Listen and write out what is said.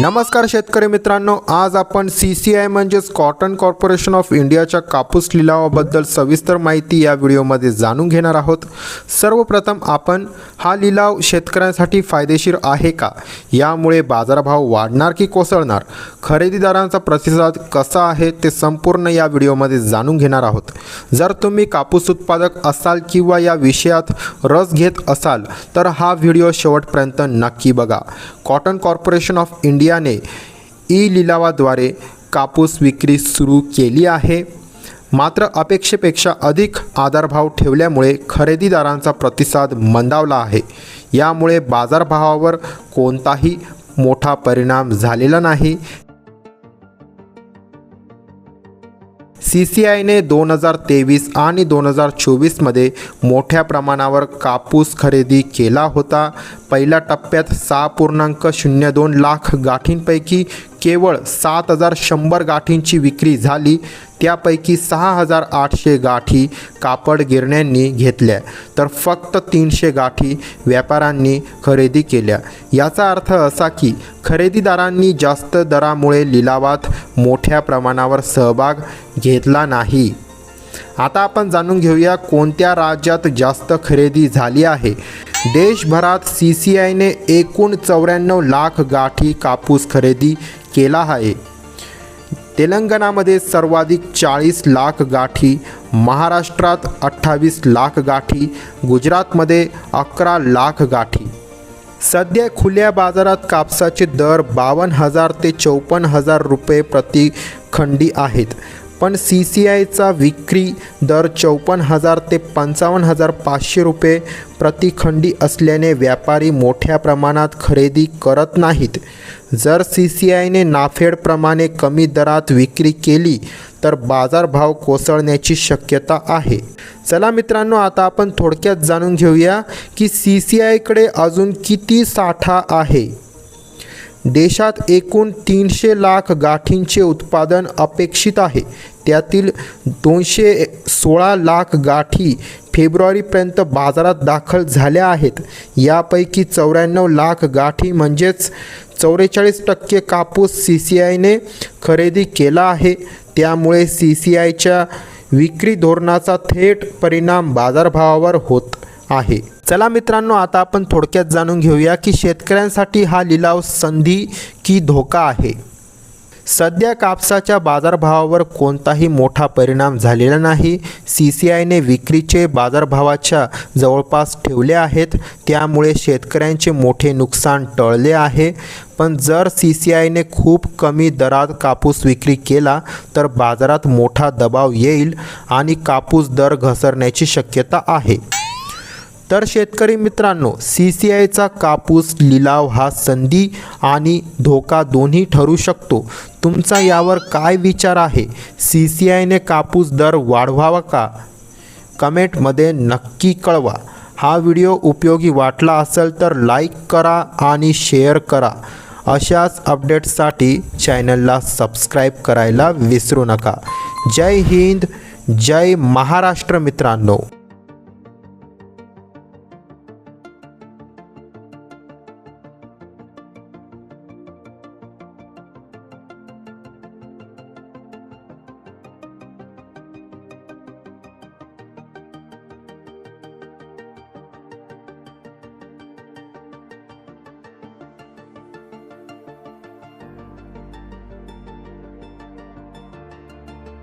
नमस्कार शेतकरी मित्रांनो आज आपण सी सी आय म्हणजेच कॉटन कॉर्पोरेशन ऑफ इंडियाच्या कापूस लिलावाबद्दल सविस्तर माहिती या व्हिडिओमध्ये जाणून घेणार आहोत. सर्वप्रथम आपण हा लिलाव शेतकऱ्यांसाठी फायदेशीर आहे का? यामुळे बाजारभाव वाढणार की कोसळणार? खरेदीदारांचा प्रतिसाद कसा आहे ते संपूर्ण या व्हिडिओमध्ये जाणून घेणार आहोत. जर तुम्ही कापूस उत्पादक असाल किंवा या विषयात रस घेत असाल तर हा व्हिडिओ शेवटपर्यंत नक्की बघा. कॉटन कॉर्पोरेशन ऑफ इंडिया इंडियाने ई लिलावाद्वारे कापूस विक्री सुरू केली आहे. मात्र अपेक्षेपेक्षा अधिक आधारभाव ठेवल्यामुळे खरेदीदारांचा प्रतिसाद मंदावला आहे. यामुळे बाजारभावावर कोणताही मोठा परिणाम झालेला नाही. सी सी आयने दोन हजार तेवीस आणि दोन हजार चोवीसमध्ये मोठ्या प्रमाणावर कापूस खरेदी केला होता. पहिल्या टप्प्यात सहा पूर्णांक शून्य दोन लाख गाठींपैकी केवळ सात हजार शंभर गाठींची विक्री झाली. त्यापैकी सहा हजार आठशे गाठी कापड गिरण्यांनी घेतल्या. तर फक्त तीनशे गाठी व्यापाऱ्यांनी खरेदी केल्या. याचा अर्थ असा की खरेदीदारांनी जास्त दरामुळे लिलावात मोठ्या प्रमाणावर सहभाग घेतला नाही. आता आपण जाणून घेऊया कोणत्या राज्यात जास्त खरेदी झाली आहे. देशभरात सी सी आयने एकूण चौऱ्याण्णव लाख गाठी कापूस खरेदी केला आहे. तेलंगणामध्ये सर्वाधिक चाळीस लाख गाठी महाराष्ट्रात अठ्ठावीस लाख गाठी गुजरातमध्ये अकरा लाख गाठी. सध्या खुल्या बाजारात कापसाचे दर बावन्न हजार ते चौपन्न हजार रुपये प्रति खंडी आहेत. पण सी सी आयचा विक्री दर चौपन्न हजार ते पंचावन्न हजार पाचशे रुपये प्रतिखंडी असल्याने व्यापारी मोठ्या प्रमाणात खरेदी करत नाहीत. जर सी सी आयने नाफेडप्रमाणे कमी दरात विक्री केली तर बाजारभाव कोसळण्याची शक्यता आहे. चला मित्रांनो आता आपण थोडक्यात जाणून घेऊया की सी सी आयकडे अजून किती साठा आहे. देशात एकूण तीनशे लाख गाठींचे उत्पादन अपेक्षित आहे. त्यातील दोनशे सोळा लाख गाठी फेब्रुवारीपर्यंत बाजारात दाखल झाल्या आहेत. यापैकी चौऱ्याण्णव लाख गाठी म्हणजेच चौवेचाळीस टक्के कापूस सी सी आयने खरेदी केला आहे. त्यामुळे सी सी आयच्या विक्री धोरणाचा थेट परिणाम बाजारभावावर होत आहे. चला मित्रांनो आता आपण थोडक्यात जाणून घेऊया की शेतकऱ्यांसाठी हा लिलाव संधी की धोका आहे. सध्या कापसाच्या बाजारभावावर कोणताही मोठा परिणाम झालेला नाही. सी सी आयने विक्रीचे बाजारभावाच्या जवळपास ठेवले आहेत. त्यामुळे शेतकऱ्यांचे मोठे नुकसान टळले आहे. पण जर सी सी आयने खूप कमी दरात कापूस विक्री केला तर बाजारात मोठा दबाव येईल आणि कापूस दर घसरण्याची शक्यता आहे. तर शेतकरी मित्रांनो सी सी आयचा कापूस लिलाव हा संधी आणि धोका दोन्ही ठरू शकतो. तुमचा यावर काय विचार आहे? सी सी आयने कापूस दर वाढवावा का? कमेंटमध्ये नक्की कळवा. हा व्हिडिओ उपयोगी वाटला असेल तर लाईक करा आणि शेअर करा. अशाच अपडेट्ससाठी चॅनलला सबस्क्राईब करायला विसरू नका. जय हिंद जय महाराष्ट्र मित्रांनो.